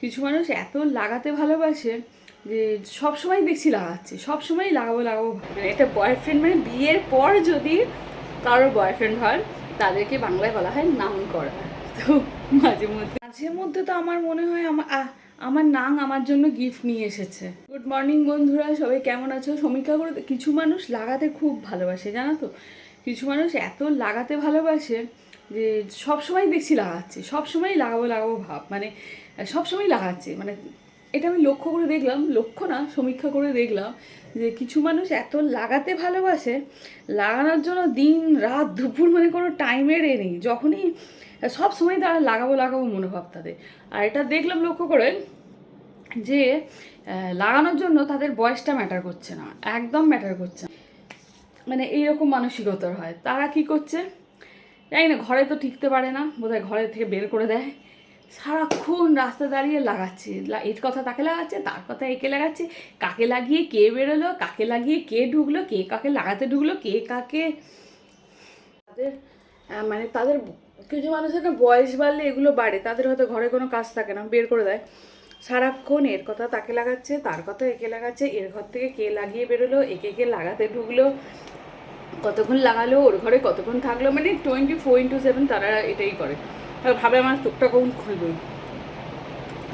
কিছু মানুষ এত লাগাতে ভালোবাসে যে সব সময় দেখছি লাগাচ্ছে, সব সময় লাগাবো লাগাবো। মানে এটা বয়ফ্রেন্ড মানে বিয়ের পর যদি কারোর বয়ফ্রেন্ড হয়, তাদেরকে বাংলায় বলা হয় নাম করা। তো মাঝে মধ্যে মাঝে মধ্যে তো আমার মনে হয় আমার আমার নাং আমার জন্য গিফট নিয়ে এসেছে। গুড মর্নিং বন্ধুরা, সবাই কেমন আছো? সমীক্ষা করে কিছু মানুষ লাগাতে খুব ভালোবাসে, জানো তো? কিছু মানুষ এত লাগাতে ভালোবাসে যে সব সময় দেখছি লাগাচ্ছে, সব সময় লাগাবো লাগাবো ভাব। মানে সব সময় লাগাচ্ছে। মানে এটা আমি লক্ষ্য করে দেখলাম, লক্ষ্য না, সমীক্ষা করে দেখলাম যে কিছু মানুষ এত লাগাতে ভালোবাসে, লাগানোর জন্য দিন, রাত, দুপুর মানে কোনো টাইমের এ নেই। যখনই সব সময় তারা লাগাবো লাগাবো মনোভাব তাদের। আর এটা দেখলাম লক্ষ্য করে যে লাগানোর জন্য তাদের বয়সটা ম্যাটার করছে না, একদম ম্যাটার করছে না। মানে এইরকম মানসিকতার হয়। তারা কি করছে? জানি না, ঘরে তো টিকতে পারে না, বোধহয় ঘরে থেকে বের করে দেয়। সারাক্ষণ রাস্তা দাঁড়িয়ে লাগাচ্ছে। এর কথা তাকে লাগাচ্ছে, তার কথা একে লাগাচ্ছে। কাকে লাগিয়ে কে বেরোলো, কাকে লাগিয়ে কে ঢুকলো, কে কাকে লাগাতে ঢুকলো, কে কাকে তাদের মানে তাদের কিছু মানুষের না বয়স বাড়লে এগুলো বাড়ে। তাদের হয়তো ঘরে কোনো কাজ থাকে না, বের করে দেয়। সারাক্ষণ এর কথা তাকে লাগাচ্ছে, তার কথা একে লাগাচ্ছে, এর ঘর থেকে কে লাগিয়ে বেরোলো, একে কে লাগাতে ঢুকলো, কতক্ষণ লাগালো, ওর ঘরে কতক্ষণ থাকল মানে টোয়েন্টি ফোর ইন্টু সেভেন তারা এটাই করে। ভাবে আমার চোখটা কখন খুলবে।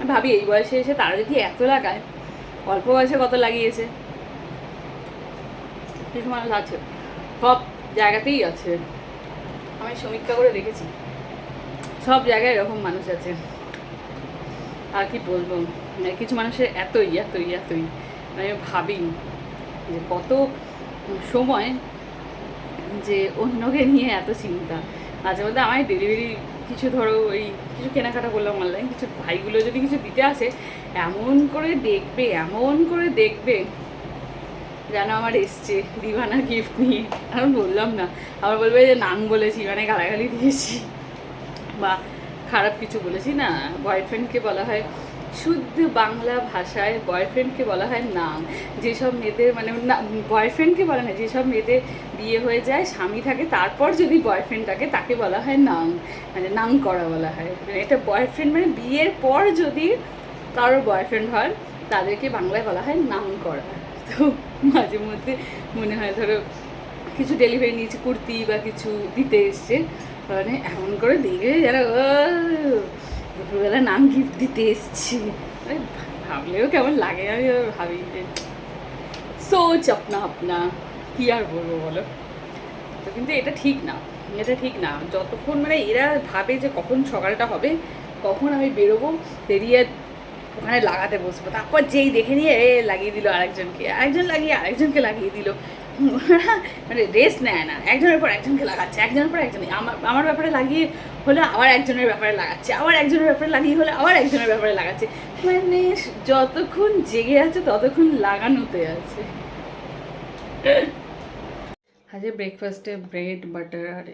ভাবি, এই বয়সে এসে তারা যদি এত লাগায়, অল্প বয়সে কত লাগিয়েছে? কিছু মানুষ আছে, সব জায়গাতেই আছে। আমি সমীক্ষা করে দেখেছি, সব জায়গায় এরকম মানুষ আছে। আর কি বলব? মানে কিছু মানুষের এতই এতই এতই। মানে আমি ভাবি যে কত সময় যে অন্যকে নিয়ে এত চিন্তা। মাঝে মধ্যে আমার ডেলিভারি কিছু ধরো ওই কিছু কেনাকাটা করলাম অনলাইন কিছু ভাইগুলো যদি কিছু দিতে আসে, এমন করে দেখবে, এমন করে দেখবে যেন আমার এসছে দিবানা গিফট নিয়ে। আমি বললাম না, আবার বলবে যে নাম বলেছি মানে গালাগালি দিয়েছি। বা খারাপ কিছু বলেছি না বয়ফ্রেন্ডকে বলা হয়। শুদ্ধ বাংলা ভাষায় বয়ফ্রেন্ডকে বলা হয় নাম। যেসব মেয়েদের মানে না বয়ফ্রেন্ডকে বলা না, যেসব মেয়েদের বিয়ে হয়ে যায়, স্বামী থাকে, তারপর যদি বয়ফ্রেন্ড থাকে তাকে বলা হয় নাম। মানে নাম করা বলা হয়। মানে এটা বয়ফ্রেন্ড মানে বিয়ের পর যদি কারোর বয়ফ্রেন্ড হয়, তাদেরকে বাংলায় বলা হয় নাম করা তো মাঝে মধ্যে মনে হয়, ধরো কিছু ডেলিভারি নিয়েছে, কুর্তি বা কিছু দিতে এসছে মানে এমন করে দেখবে যারা দুপুরবেলা নাম গিফট দিতে এসছি। ভাবলেও কেমন লাগে, আমি ভাবি যে সোচ আপনা আপনা, কি আর বলব বলো? তো কিন্তু এটা ঠিক না, এটা ঠিক না। যতক্ষণ মানে এরা ভাবে যে কখন সকালটা হবে, কখন আমি বেরোবো, বেরিয়ে ওখানে লাগাতে বসবো। তারপর যেই দেখে নিয়ে এ লাগিয়ে দিল আরেকজনকে, আরেকজন লাগিয়ে, আরেকজনকে লাগিয়ে দিল। মানে রেস্ট নেয় না। একজনের পর একজনকে লাগাচ্ছে, একজনের পর একজন আমার আমার ব্যাপারে লাগিয়ে হলে আবার একজনের ব্যাপারে লাগাচ্ছে, আবার একজনের ব্যাপারে লাগিয়ে হলে আবার একজনের ব্যাপারে লাগাচ্ছে। মানে যতক্ষণ জেগে আছে, ততক্ষণ লাগানোতে আছে। আজকে ব্রেকফাস্টে ব্রেড বাটার আর।